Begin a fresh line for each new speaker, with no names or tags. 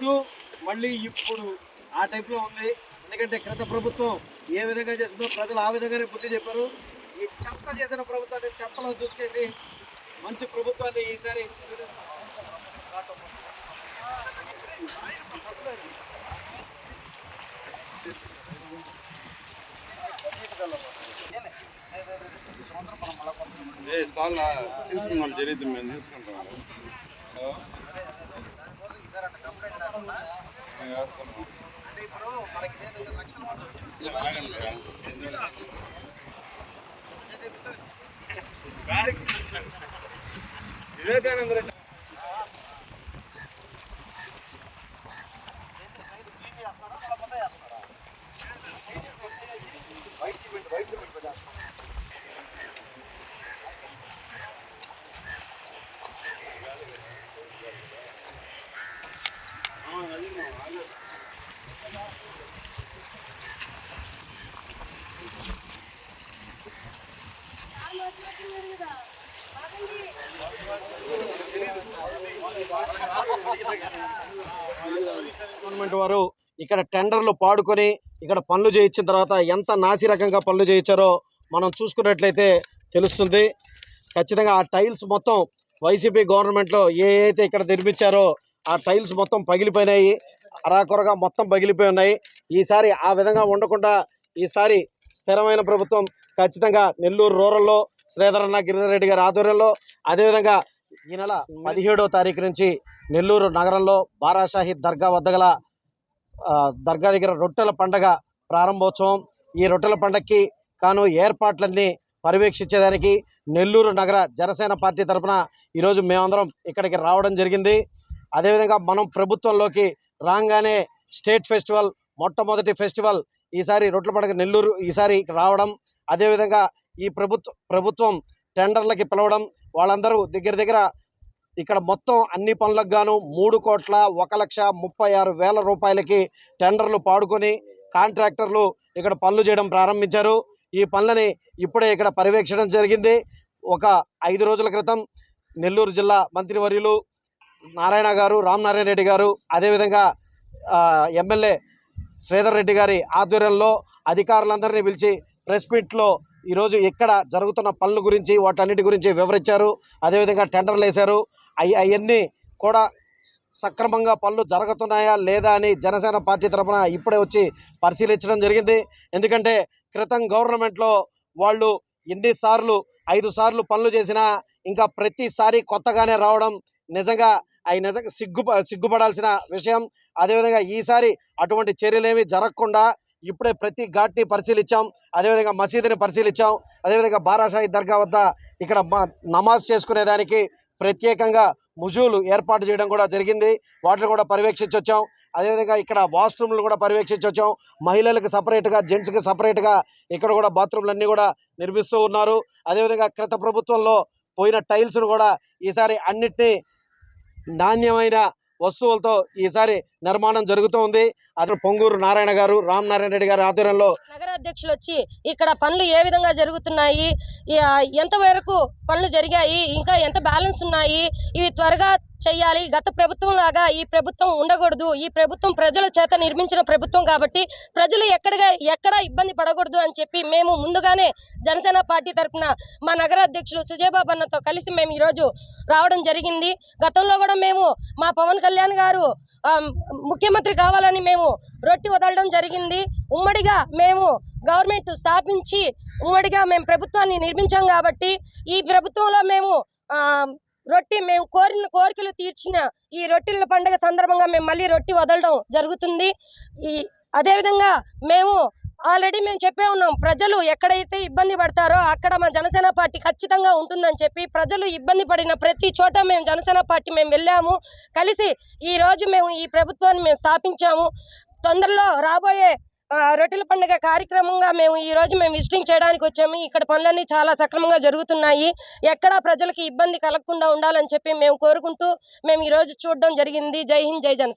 ఇప్పుడు మళ్ళీ ఇప్పుడు ఆ టైప్లో ఉంది. ఎందుకంటే క్రిత ప్రభుత్వం ఏ విధంగా చేసిందో ప్రజలు ఆ విధంగానే బుద్ధి చెప్పారు. ఈ చెత్త చేసిన ప్రభుత్వాన్ని చెత్తలో చూసేసి మంచి ప్రభుత్వాన్ని ఈసారి
ఏ చాలా తీసుకున్నాం జరిగితే మేము తీసుకుంటాం. వేస్తున్నాం.
అంటే ఇప్పుడు మనకి ఏంటంటే లక్షల మంది వచ్చింది
ఇలా ఆగండి. వివేకానంద రెడ్డి
గవర్నమెంట్ వారు ఇక్కడ టెండర్లు పాడుకొని ఇక్కడ పనులు చేయించిన తర్వాత ఎంత నాసి రకంగా పనులు చేయించారో మనం చూసుకున్నట్లయితే తెలుస్తుంది. ఖచ్చితంగా ఆ టైల్స్ మొత్తం వైసీపీ గవర్నమెంట్లో ఏ అయితే ఇక్కడ నిర్మించారో ఆ టైల్స్ మొత్తం పగిలిపోయినాయి. అరాకొరగా మొత్తం పగిలిపోయి ఉన్నాయి. ఈసారి ఆ విధంగా ఉండకుండా ఈసారి స్థిరమైన ప్రభుత్వం ఖచ్చితంగా నెల్లూరు రూరల్లో శ్రీధరన్న గిరిధర్ రెడ్డి గారి ఆధ్వర్యంలో అదేవిధంగా ఈ నెల పదిహేడో తారీఖు నుంచి నెల్లూరు నగరంలో బారాషాహి దర్గా వద్ద గల దర్గా దగ్గర రొట్టెల పండగ ప్రారంభోత్సవం. ఈ రొట్టెల పండగకి కాను ఏర్పాట్లన్నీ పర్యవేక్షించేదానికి నెల్లూరు నగర జనసేన పార్టీ తరఫున ఈరోజు మేమందరం ఇక్కడికి రావడం జరిగింది. అదేవిధంగా మనం ప్రభుత్వంలోకి రాగానే స్టేట్ ఫెస్టివల్ మొట్టమొదటి ఫెస్టివల్ ఈసారి రొట్టెల పండుగ నెల్లూరు ఈసారి రావడం. అదేవిధంగా ఈ ప్రభుత్వ ప్రభుత్వం టెండర్లకి పిలవడం వాళ్ళందరూ దగ్గర దగ్గర ఇక్కడ మొత్తం అన్ని పనులకు గాను మూడు కోట్ల ఒక లక్ష ముప్పై ఆరు వేల రూపాయలకి టెండర్లు పాడుకొని కాంట్రాక్టర్లు ఇక్కడ పనులు చేయడం ప్రారంభించారు. ఈ పనులని ఇప్పుడే ఇక్కడ పర్యవేక్షణ జరిగింది. ఒక ఐదు రోజుల క్రితం నెల్లూరు జిల్లా మంత్రివర్యులు నారాయణ గారు రామనారాయణ రెడ్డి గారు అదేవిధంగా ఎమ్మెల్యే శ్రీధర్ రెడ్డి గారి ఆధ్వర్యంలో అధికారులందరినీ పిలిచి ప్రెస్ మీట్లో ఈరోజు ఇక్కడ జరుగుతున్న పనుల గురించి వాటన్నిటి గురించి వివరించారు. అదేవిధంగా టెండర్లు వేశారు. అవి అవన్నీ కూడా సక్రమంగా పనులు జరుగుతున్నాయా లేదా అని జనసేన పార్టీ తరఫున ఇప్పుడే వచ్చి పరిశీలించడం జరిగింది. ఎందుకంటే క్రితం గవర్నమెంట్లో వాళ్ళు ఎన్నిసార్లు ఐదు సార్లు పనులు చేసినా ఇంకా ప్రతిసారి కొత్తగానే రావడం నిజంగా అవి నిజంగా సిగ్గు సిగ్గుపడాల్సిన విషయం. అదేవిధంగా ఈసారి అటువంటి చర్యలేమీ జరగకుండా ఇప్పుడే ప్రతి ఘాట్ని పరిశీలించాం. అదేవిధంగా మసీదుని పరిశీలించాం. అదేవిధంగా బారాషాహి దర్గా వద్ద ఇక్కడ మ- నమాజ్ చేసుకునేదానికి ప్రత్యేకంగా ముజువులు ఏర్పాటు చేయడం కూడా జరిగింది. వాటిని కూడా పర్యవేక్షించొచ్చాం అదేవిధంగా ఇక్కడ వాష్రూమ్లు కూడా పర్యవేక్షించొచ్చాం మహిళలకు సపరేట్గా జెంట్స్కి సపరేట్గా ఇక్కడ కూడా బాత్రూమ్లన్నీ కూడా నిర్మిస్తూ ఉన్నారు. అదేవిధంగా క్రిత ప్రభుత్వంలో పోయిన టైల్స్ను కూడా ఈసారి అన్నిటినీ నాణ్యమైన వస్తువులతో ఈసారి నిర్మాణం జరుగుతోంది అతను పొంగూరు నారాయణ గారు రామ్ నారాయణ రెడ్డి గారి ఆధ్వర్యంలో
అధ్యక్షులు వచ్చి ఇక్కడ పనులు ఏ విధంగా జరుగుతున్నాయి? ఎంతవరకు పనులు జరిగాయి? ఇంకా ఎంత బ్యాలెన్స్ ఉన్నాయి? ఇవి త్వరగా చేయాలి గత ప్రభుత్వం లాగా ఈ ప్రభుత్వం ఉండకూడదు. ఈ ప్రభుత్వం ప్రజల చేత నిర్మించిన ప్రభుత్వం కాబట్టి ప్రజలు ఎక్కడగా ఎక్కడ ఇబ్బంది పడకూడదు అని చెప్పి మేము ముందుగానే జనసేన పార్టీ తరఫున మా నగర అధ్యక్షులు సుజయబాబు అన్నతో కలిసి మేము ఈరోజు రావడం జరిగింది. గతంలో కూడా మేము మా పవన్ కళ్యాణ్ గారు ముఖ్యమంత్రి కావాలని మేము రొట్టి వదలడం జరిగింది. ఉమ్మడిగా మేము గవర్నమెంట్ స్థాపించి ఉమ్మడిగా మేము ప్రభుత్వాన్ని నిర్మించాం కాబట్టి ఈ ప్రభుత్వంలో మేము రొట్టె రొట్టి మేము కోరిన కోరికలు తీర్చిన ఈ రొట్టెల పండుగ సందర్భంగా మేము మళ్ళీ రొట్టి వదలడం జరుగుతుంది. ఈ అదేవిధంగా మేము ఆల్రెడీ మేము చెప్పే ఉన్నాం ప్రజలు ఎక్కడైతే ఇబ్బంది పడతారో అక్కడ మా జనసేన పార్టీ ఖచ్చితంగా ఉంటుందని చెప్పి ప్రజలు ఇబ్బంది పడిన ప్రతి చోట మేము జనసేన పార్టీ మేము వెళ్ళాము. కలిసి ఈ రోజు మేము ఈ ప్రభుత్వాన్ని మేము స్థాపించాము. తొందరలో రాబోయే రొట్టెల పండుగ కార్యక్రమంగా మేము ఈ రోజు మేము విజిటింగ్ చేయడానికి వచ్చాము. ఇక్కడ పనులన్నీ చాలా సక్రమంగా జరుగుతున్నాయి. ఎక్కడా ప్రజలకి ఇబ్బంది కలగకుండా ఉండాలని చెప్పి మేము కోరుకుంటూ మేము ఈ రోజు చూడడం జరిగింది. జై హింద్ జై జన